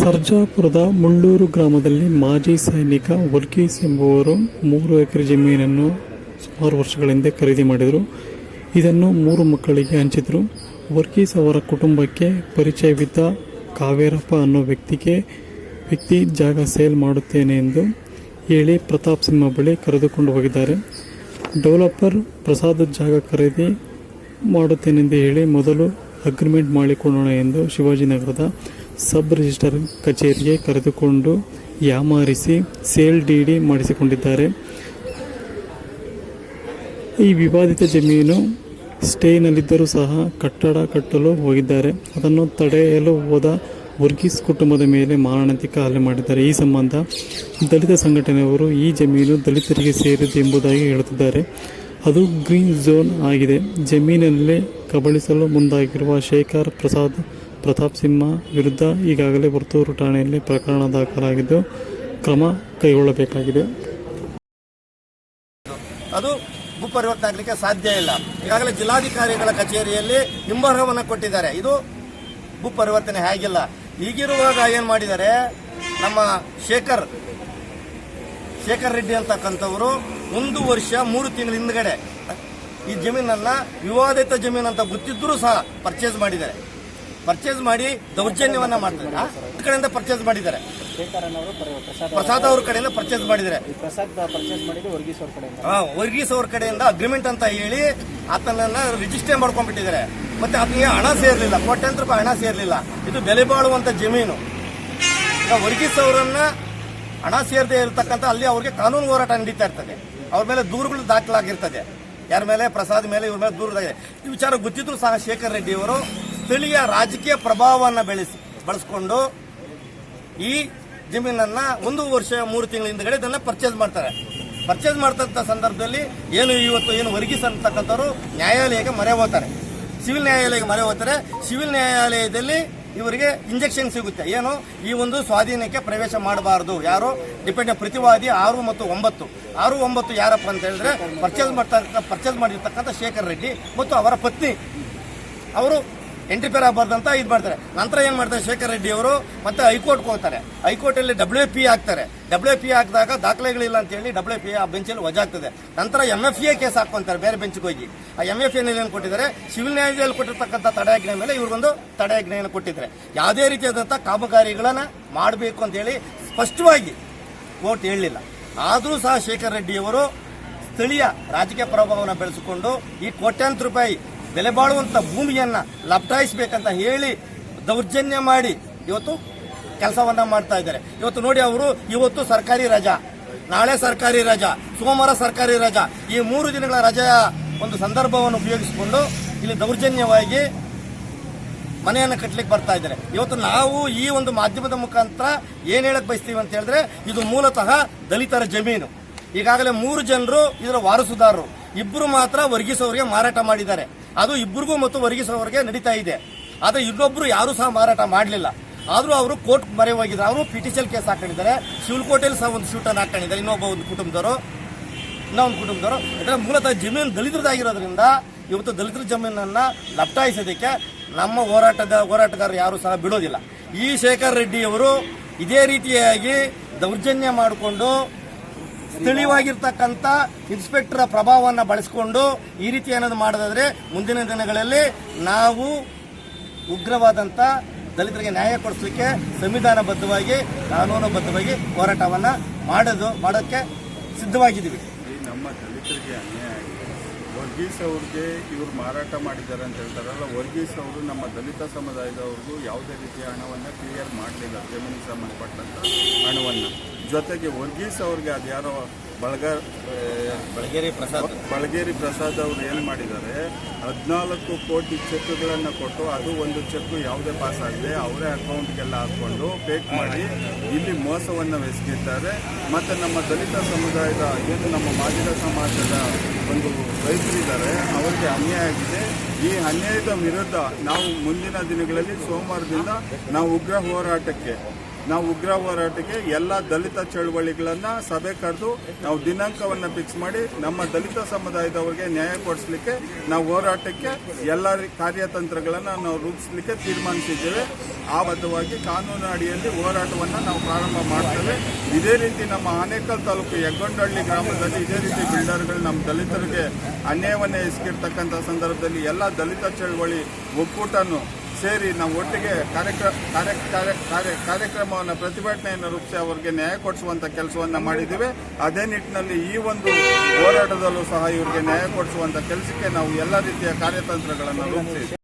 ಸರ್ಜಾಪುರದ ಮುಳ್ಳೂರು ಗ್ರಾಮದಲ್ಲಿ ಮಾಜಿ ಸೈನಿಕ ವರ್ಗೀಸ್ ಎಂಬುವರು ಮೂರು ಎಕರೆ ಜಮೀನನ್ನು ಸುಮಾರು ವರ್ಷಗಳ ಹಿಂದೆ ಖರೀದಿ ಮಾಡಿದರು. ಇದನ್ನು ಮೂರು ಮಕ್ಕಳಿಗೆ ಹಂಚಿದರು. ವರ್ಗೀಸ್ ಅವರ ಕುಟುಂಬಕ್ಕೆ ಪರಿಚಯವಿದ್ದ ಕಾವೇರಪ್ಪ ಅನ್ನೋ ವ್ಯಕ್ತಿಗೆ ವ್ಯಕ್ತಿ ಜಾಗ ಸೇಲ್ ಮಾಡುತ್ತೇನೆ ಎಂದು ಹೇಳಿ ಪ್ರತಾಪ್ ಸಿಂಹ ಬಳಿ ಕರೆದುಕೊಂಡು ಹೋಗಿದ್ದಾರೆ. ಡೆವಲಪರ್ ಪ್ರಸಾದ್ ಜಾಗ ಖರೀದಿ ಮಾಡುತ್ತೇನೆಂದು ಹೇಳಿ ಮೊದಲು ಅಗ್ರಿಮೆಂಟ್ ಮಾಡಿಕೊಳ್ಳೋಣ ಎಂದು ಶಿವಾಜಿನಗರದ ಸಬ್ ರಿಜಿಸ್ಟರ್ ಕಚೇರಿಗೆ ಕರೆದುಕೊಂಡು ಯಾಮಾರಿಸಿ ಸೇಲ್ ಡಿ ಡಿ ಮಾಡಿಸಿಕೊಂಡಿದ್ದಾರೆ. ಈ ವಿವಾದಿತ ಜಮೀನು ಸ್ಟೇನಲ್ಲಿದ್ದರೂ ಸಹ ಕಟ್ಟಡ ಕಟ್ಟಲು ಹೋಗಿದ್ದಾರೆ. ಅದನ್ನು ತಡೆಯಲು ಹೋದ ವರ್ಗೀಸ್ ಕುಟುಂಬದ ಮೇಲೆ ಮಾರಣಾಂತಿಕ ಹಲ್ಲೆ ಮಾಡಿದ್ದಾರೆ. ಈ ಸಂಬಂಧ ದಲಿತ ಸಂಘಟನೆಯವರು ಈ ಜಮೀನು ದಲಿತರಿಗೆ ಸೇರಿದೆ ಎಂಬುದಾಗಿ ಹೇಳುತ್ತಿದ್ದಾರೆ. ಅದು ಗ್ರೀನ್ ಝೋನ್ ಆಗಿದೆ. ಜಮೀನಲ್ಲೇ ಕಬಳಿಸಲು ಮುಂದಾಗಿರುವ ಶೇಖರ್ ಪ್ರಸಾದ್ ಪ್ರತಾಪ್ ಸಿಂಹ ವಿರುದ್ಧ ಈಗಾಗಲೇ ವರ್ತೂರು ಠಾಣೆಯಲ್ಲಿ ಪ್ರಕರಣ ದಾಖಲಾಗಿದ್ದು ಕ್ರಮ ಕೈಗೊಳ್ಳಬೇಕಾಗಿದೆ. ಅದು ಭೂಪರಿವರ್ತನೆ ಆಗಲಿಕ್ಕೆ ಸಾಧ್ಯ ಇಲ್ಲ. ಈಗಾಗಲೇ ಜಿಲ್ಲಾಧಿಕಾರಿಗಳ ಕಚೇರಿಯಲ್ಲಿ ಹಿಂಬರಹವನ್ನು ಕೊಟ್ಟಿದ್ದಾರೆ. ಇದು ಭೂಪರಿವರ್ತನೆ ಹೇಗಿಲ್ಲ. ಈಗಿರುವಾಗ ಏನು ಮಾಡಿದ್ದಾರೆ? ನಮ್ಮ ಶೇಖರ್ ಶೇಖರ್ ರೆಡ್ಡಿ ಅಂತಕ್ಕಂಥವರು ಒಂದು ವರ್ಷ ಮೂರು ತಿಂಗಳ ಹಿಂದ್ಗಡೆ ಈ ಜಮೀನನ್ನ ವಿವಾದಿತ ಜಮೀನು ಅಂತ ಗೊತ್ತಿದ್ದರೂ ಸಹ ಪರ್ಚೇಸ್ ಮಾಡಿದ್ದಾರೆ. ಪರ್ಚೇಸ್ ಮಾಡಿ ದೌರ್ಜನ್ಯವನ್ನ ಮಾಡ್ತಾರೆ? ಈ ಕಡೆಯಿಂದ ಪರ್ಚೇಸ್ ಮಾಡಿದ್ದಾರೆ. ಪ್ರಸಾದ್ ಅವ್ರ ಕಡೆಯಿಂದ ಪರ್ಚೇಸ್ ಮಾಡಿದ್ದಾರೆ. ವರ್ಗೀಸ್ ಅವ್ರ ಕಡೆಯಿಂದ. ಅಗ್ರಿಮೆಂಟ್ ಅಂತ ಹೇಳಿ ಆತನನ್ನ ರಿಜಿಸ್ಟರ್ ಮಾಡ್ಕೊಂಡ್ಬಿಟ್ಟಿದ್ದಾರೆ. ಮತ್ತೆ ಅದಕ್ಕೆ ಹಣ ಸೇರ್ಲಿಲ್ಲ ಕೋಟ್ಯಾಂತರ ರೂಪಾಯಿ ಹಣ ಸೇರ್ಲಿಲ್ಲ. ಇದು ಬೆಲೆ ಬಾಳುವಂತ ಜಮೀನು. ಈಗ ವರ್ಗೀಸ್ ಅವರನ್ನ ಹಣ ಸೇರದೆ ಇರತಕ್ಕಂಥ ಅಲ್ಲಿ ಅವ್ರಿಗೆ ಕಾನೂನು ಹೋರಾಟ ನಡೀತಾ ಇರ್ತದೆ. ಅವ್ರ ಮೇಲೆ ದೂರುಗಳು ದಾಖಲಾಗಿರ್ತದೆ. ಯಾರ ಮೇಲೆ? ಪ್ರಸಾದ್ ಮೇಲೆ ಇವ್ರ ಮೇಲೆ ದೂರದಾಗಿದೆ ಈ ವಿಚಾರ ಗೊತ್ತಿದ್ರು ಸಹ ಶೇಖರ್ ರೆಡ್ಡಿ ಅವರು ಸ್ಥಳೀಯ ರಾಜಕೀಯ ಪ್ರಭಾವವನ್ನು ಬೆಳೆಸಿ, ಬಳಸ್ಕೊಂಡು ಈ ಜಮೀನನ್ನ ಒಂದು ವರ್ಷ, ಮೂರು ತಿಂಗಳ ಹಿಂದ್ಗಡೆ ಇದನ್ನ ಪರ್ಚೇಸ್ ಮಾಡ್ತಾರೆ. ಪರ್ಚೇಸ್ ಮಾಡ್ತಕ್ಕಂಥ ಸಂದರ್ಭದಲ್ಲಿ ಏನು ಇವತ್ತು ಏನು ವರ್ಗೀಸ್ ಅಂತಕ್ಕಂಥವ್ರು ನ್ಯಾಯಾಲಯಕ್ಕೆ ಮೊರೆ ಹೋಗ್ತಾರೆ. ಸಿವಿಲ್ ನ್ಯಾಯಾಲಯಕ್ಕೆ ಮೊರೆ ಹೋಗ್ತಾರೆ. ಸಿವಿಲ್ ನ್ಯಾಯಾಲಯದಲ್ಲಿ ಇವರಿಗೆ ಇಂಜೆಕ್ಷನ್ ಸಿಗುತ್ತೆ. ಏನು? ಈ ಒಂದು ಸ್ವಾಧೀನಕ್ಕೆ ಪ್ರವೇಶ ಮಾಡಬಾರದು. ಯಾರು? ಡಿಪೆಂಡ್ ಪ್ರತಿವಾದಿ ಆರು ಮತ್ತು ಒಂಬತ್ತು. ಆರು, ಒಂಬತ್ತು ಯಾರಪ್ಪ ಅಂತ ಹೇಳಿದ್ರೆ ಪರ್ಚೇಸ್ ಮಾಡ್ತಕ್ಕ ಪರ್ಚೇಸ್ ಮಾಡಿರ್ತಕ್ಕಂಥ ಶೇಖರ್ ರೆಡ್ಡಿ ಮತ್ತು ಅವರ ಪತ್ನಿ. ಅವರು ಎಂಟ್ರಿ ಪೇರ್ ಆಗಬಾರ್ದು ಅಂತ ಇದು ಮಾಡ್ತಾರೆ. ನಂತರ ಏನು ಮಾಡ್ತಾರೆ ಶೇಖರ್ ರೆಡ್ಡಿ ಅವರು ಮತ್ತೆ ಹೈಕೋರ್ಟ್ ಹೋಗ್ತಾರೆ. ಹೈಕೋರ್ಟಲ್ಲಿ ಡಬ್ಲ್ಯೂ ಪಿ ಹಾಕ್ತಾರೆ. ಡಬ್ಲ್ಯೂ ಪಿ ಹಾಕಿದಾಗ ದಾಖಲೆಗಳಿಲ್ಲ ಅಂತ ಹೇಳಿ ಡಬ್ಲ್ಯೂ ಪಿ ಆ ಬೆಂಚಲ್ಲಿ ವಜಾಗ್ತದೆ. ನಂತರ ಎಂ ಎಫ್ ಎ ಕೇಸ್ ಹಾಕೊಂತಾರೆ ಬೇರೆ ಬೆಂಚ್ಗೆ ಹೋಗಿ. ಆ ಎಂ ಎಫ್ ಎನಲ್ಲಿ ಏನು ಕೊಟ್ಟಿದ್ದಾರೆ? ಸಿವಿಲ್ ನ್ಯಾಯಾಲಯದಲ್ಲಿ ಕೊಟ್ಟಿರ್ತಕ್ಕಂಥ ತಡೆಯಾಜ್ಞೆ ಮೇಲೆ ಇವ್ರಿಗೊಂದು ತಡೆಯಾಜ್ಞೆಯನ್ನು ಕೊಟ್ಟಿದ್ದಾರೆ. ಯಾವುದೇ ರೀತಿಯಾದಂಥ ಕಾಮಗಾರಿಗಳನ್ನ ಮಾಡಬೇಕು ಅಂತ ಹೇಳಿ ಸ್ಪಷ್ಟವಾಗಿ ಕೋರ್ಟ್ ಹೇಳಲಿಲ್ಲ ಆದರೂ ಸಹ ಶೇಖರ್ ರೆಡ್ಡಿಯವರು ಸ್ಥಳೀಯ ರಾಜಕೀಯ ಪ್ರಭಾವವನ್ನು ಬೆಳೆಸಿಕೊಂಡು ಈ ಕೋಟ್ಯಾಂತರ ರೂಪಾಯಿ ಬೆಲೆ ಬಾಳುವಂತ ಭೂಮಿಯನ್ನ ಲಪಟಾಯಿಸಬೇಕಂತ ಹೇಳಿ ದೌರ್ಜನ್ಯ ಮಾಡಿ ಇವತ್ತು ಕೆಲಸವನ್ನ ಮಾಡ್ತಾ ಇದ್ದಾರೆ. ಇವತ್ತು ನೋಡಿ ಅವರು, ಇವತ್ತು ಸರ್ಕಾರಿ ರಜಾ, ನಾಳೆ ಸರ್ಕಾರಿ ರಜಾ, ಸೋಮವಾರ ಸರ್ಕಾರಿ ರಜಾ. ಈ ಮೂರು ದಿನಗಳ ರಜೆಯ ಒಂದು ಸಂದರ್ಭವನ್ನು ಉಪಯೋಗಿಸಿಕೊಂಡು ಇಲ್ಲಿ ದೌರ್ಜನ್ಯವಾಗಿ ಮನೆಯನ್ನು ಕಟ್ಟಲಿಕ್ಕೆ ಬರ್ತಾ ಇದ್ದಾರೆ. ಇವತ್ತು ನಾವು ಈ ಒಂದು ಮಾಧ್ಯಮದ ಮುಖಾಂತರ ಏನು ಹೇಳಕ್ ಬಯಸ್ತೀವಿ ಅಂತ ಹೇಳಿದ್ರೆ, ಇದು ಮೂಲತಃ ದಲಿತರ ಜಮೀನು. ಈಗಾಗಲೇ ಮೂರು ಜನರು ಇದರ ವಾರಸುದಾರರು. ಇಬ್ಬರು ಮಾತ್ರ ವರ್ಗಿಸೋರಿಗೆ ಮಾರಾಟ ಮಾಡಿದ್ದಾರೆ. ಅದು ಇಬ್ಬರಿಗೂ ಮತ್ತು ವರ್ಗಿಸೋರಿಗೆ ನಡೀತಾ ಇದೆ. ಆದರೆ ಇನ್ನೊಬ್ರು ಯಾರು ಸಹ ಮಾರಾಟ ಮಾಡಲಿಲ್ಲ. ಆದರೂ ಅವರು ಕೋರ್ಟ್ ಮರೆ ಹೋಗಿದ್ದಾರೆ. ಅವರು ಪಿಟಿಷನ್ ಕೇಸ್ ಹಾಕೊಂಡಿದ್ದಾರೆ. ಶಿವಲ್ಕೋಟೆಯಲ್ಲಿ ಸಹ ಒಂದು ಶೂಟನ್ನು ಹಾಕೊಂಡಿದ್ದಾರೆ. ಇನ್ನೊಬ್ಬ ಒಂದು ಕುಟುಂಬದವರು, ಇನ್ನೊಂದು ಕುಟುಂಬದವರು. ಯಾಕಂದರೆ ಮೂಲತಃ ಜಮೀನು ದಲಿತರದಾಗಿರೋದ್ರಿಂದ ಇವತ್ತು ದಲಿತರ ಜಮೀನನ್ನ ಲಪ್ಟಾಯಿಸೋದಕ್ಕೆ ನಮ್ಮ ಹೋರಾಟದ ಹೋರಾಟಗಾರರು ಯಾರು ಸಹ ಬಿಡೋದಿಲ್ಲ. ಈ ಶೇಖರ್ ರೆಡ್ಡಿ ಅವರು ಇದೇ ರೀತಿಯಾಗಿ ದೌರ್ಜನ್ಯ ಮಾಡಿಕೊಂಡು ಸ್ಥಳೀಯವಾಗಿರ್ತಕ್ಕಂಥ ಇನ್ಸ್ಪೆಕ್ಟರ್ ಪ್ರಭಾವವನ್ನು ಬಳಸಿಕೊಂಡು ಈ ರೀತಿ ಏನಾದ್ರು ಮಾಡೋದಾದ್ರೆ ಮುಂದಿನ ದಿನಗಳಲ್ಲಿ ನಾವು ಉಗ್ರವಾದಂಥ ದಲಿತರಿಗೆ ನ್ಯಾಯ ಕೊಡಿಸಲಿಕ್ಕೆ ಸಂವಿಧಾನಬದ್ಧವಾಗಿ, ಕಾನೂನುಬದ್ಧವಾಗಿ ಹೋರಾಟವನ್ನು ಮಾಡೋದು, ಮಾಡೋಕ್ಕೆ ಸಿದ್ಧವಾಗಿದ್ದೀವಿ. ನಮ್ಮ ದಲಿತರಿಗೆ ವರ್ಗೀಸ್ ಅವ್ರಿಗೆ ಇವರು ಮಾರಾಟ ಮಾಡಿದ್ದಾರೆ ಅಂತ ಹೇಳ್ತಾರಲ್ಲ, ವರ್ಗೀಸ್ ಅವರು ನಮ್ಮ ದಲಿತ ಸಮುದಾಯದವ್ರಿಗೂ ಯಾವುದೇ ರೀತಿಯ ಹಣವನ್ನು ಕ್ಲಿಯರ್ ಮಾಡಲಿಲ್ಲ, ಜಮೀನಿಗೆ ಸಂಬಂಧಪಟ್ಟಂಥ ಹಣವನ್ನು. ಜೊತೆಗೆ ವರ್ಗೀಸ್ ಅವ್ರಿಗೆ ಅದ್ಯಾರೋ ಬಳಗ ಬಳಗೇರಿ ಪ್ರಸಾದ್. ಬಳಗೇರಿ ಪ್ರಸಾದ್ ಅವರು ಏನು ಮಾಡಿದ್ದಾರೆ ಹದಿನಾಲ್ಕು ಕೋಟಿ ಚೆಕ್ಗಳನ್ನು ಕೊಟ್ಟು ಅದು ಒಂದು ಚೆಕ್ ಯಾವುದೇ ಪಾಸ್ ಆಗದೆ ಅವರೇ ಅಕೌಂಟ್ಗೆಲ್ಲ ಹಾಕ್ಕೊಂಡು ಪೇಕ್ ಮಾಡಿ ಇಲ್ಲಿ ಮೋಸವನ್ನು ಎಸಗಿದ್ದಾರೆ. ಮತ್ತು ನಮ್ಮ ದಲಿತ ಸಮುದಾಯದ ಏನು ನಮ್ಮ ಮಾದಿಗ ಸಮಾಜದ ಒಂದು ರೈತರಿದ್ದಾರೆ ಅವರಿಗೆ ಅನ್ಯಾಯ ಆಗಿದೆ. ಈ ಅನ್ಯಾಯದ ವಿರುದ್ಧ ನಾವು ಮುಂದಿನ ದಿನಗಳಲ್ಲಿ ಸೋಮವಾರದಿಂದ ನಾವು ಉಗ್ರ ಹೋರಾಟಕ್ಕೆ ನಾವು ಉಗ್ರ ಹೋರಾಟಕ್ಕೆ ಎಲ್ಲ ದಲಿತ ಚಳವಳಿಗಳನ್ನ ಸಭೆ ಕರೆದು ನಾವು ದಿನಾಂಕವನ್ನ ಫಿಕ್ಸ್ ಮಾಡಿ ನಮ್ಮ ದಲಿತ ಸಮುದಾಯದವರಿಗೆ ನ್ಯಾಯ ಕೊಡಿಸ್ಲಿಕ್ಕೆ ನಾವು ಹೋರಾಟಕ್ಕೆ ಎಲ್ಲ ಕಾರ್ಯತಂತ್ರಗಳನ್ನ ನಾವು ರೂಪಿಸಲಿಕ್ಕೆ ತೀರ್ಮಾನಿಸಿದ್ದೇವೆ. ಆ ಬದ್ಧವಾಗಿ ಕಾನೂನು ಅಡಿಯಲ್ಲಿ ಹೋರಾಟವನ್ನ ನಾವು ಪ್ರಾರಂಭ ಮಾಡ್ತೇವೆ. ಇದೇ ರೀತಿ ನಮ್ಮ ಆನೇಕಲ್ ತಾಲೂಕು ಯಗ್ಗೊಂಡಹಳ್ಳಿ ಗ್ರಾಮದಲ್ಲಿ ಇದೇ ರೀತಿ ಬಿಲ್ಡರ್ಗಳು ನಮ್ಮ ದಲಿತರಿಗೆ ಅನ್ಯಾಯವನ್ನೇ ಎಸಗಿರ್ತಕ್ಕಂಥ ಸಂದರ್ಭದಲ್ಲಿ ಎಲ್ಲ ದಲಿತ ಚಳವಳಿ ಒಕ್ಕೂಟನು ಸೇರಿ ನಾವು ಒಟ್ಟಿಗೆ ಕಾರ್ಯಕ್ರಮ ಕಾರ್ಯ ಕಾರ್ಯ ಕಾರ್ಯ ಕಾರ್ಯಕ್ರಮವನ್ನು ಪ್ರತಿಭಟನೆಯನ್ನು ರೂಪಿಸಿ ಅವರಿಗೆ ನ್ಯಾಯ ಕೊಡಿಸುವಂತ ಕೆಲಸವನ್ನ ಮಾಡಿದ್ದೇವೆ. ಅದೇ ನಿಟ್ಟಿನಲ್ಲಿ ಈ ಒಂದು ಹೋರಾಟದಲ್ಲೂ ಸಹ ಇವರಿಗೆ ನ್ಯಾಯ ಕೊಡಿಸುವಂತ ಕೆಲಸಕ್ಕೆ ನಾವು ಎಲ್ಲ ರೀತಿಯ ಕಾರ್ಯತಂತ್ರಗಳನ್ನು ರೂಪಿಸಿದ್ದೇವೆ